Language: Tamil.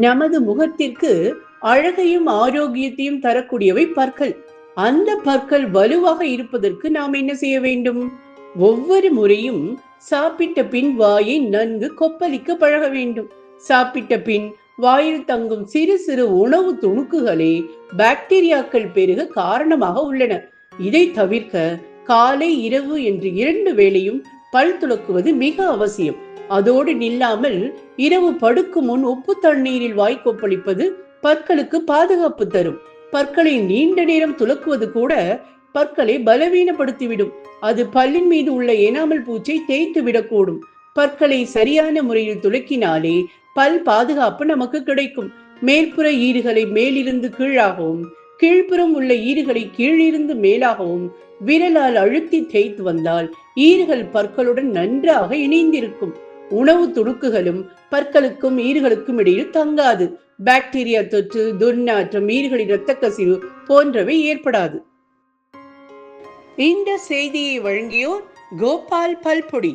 நமது முகத்திற்கு அழகையும் ஆரோக்கியத்தையும் தரக்கூடியவை பற்கள். அந்த பற்கள் வலுவாக இருப்பதற்கு நாம் என்ன செய்ய வேண்டும்? ஒவ்வொரு முறையும் சாப்பிட்ட பின் வாயை நன்கு கொப்பளிக்க பழக வேண்டும். சாப்பிட்ட பின் வாயில் தங்கும் சிறு சிறு உணவு துணுக்குகளே பாக்டீரியாக்கள் பெருக காரணமாக உள்ளன. இதை தவிர்க்க காலை இரவு என்று இரண்டு வேளையும் பல் துலக்குவது மிக அவசியம். அதோடு நில்லாமல் இரவு படுக்கும் முன் உப்பு தண்ணீரில் வாய்க்கொப்பளிப்பது பற்களுக்கு பாதுகாப்பு தரும். பற்களை நீண்ட நேரம் துலக்குவது கூட பற்களை பலவீனப்படுத்திவிடும். அது பல்லின் மீது உள்ள எனாமல் பூச்சை தேய்த்து விடக்கூடும். பற்களை சரியான முறையில் துலக்கினாலே பல் பாதுகாப்பு நமக்கு கிடைக்கும். மேற்புற ஈறுகளை மேலிருந்து கீழாகவும் கீழ்ப்புறம் உள்ள ஈறுகளை கீழிருந்து மேலாகவும் விரலால் அழுத்தி தேய்த்து வந்தால் ஈறுகள் பற்களுடன் நன்றாக இணைந்திருக்கும். உணவு துடுக்குகளும் பற்களுக்கும் ஈறுகளுக்கும் இடையில் தங்காது. பாக்டீரியா தொற்று துர்நாற்றம் ஈறுகளின் இரத்த கசிவு போன்றவை ஏற்படாது. இந்த செய்தியை வழங்கியோர் கோபால் பல்பொடி.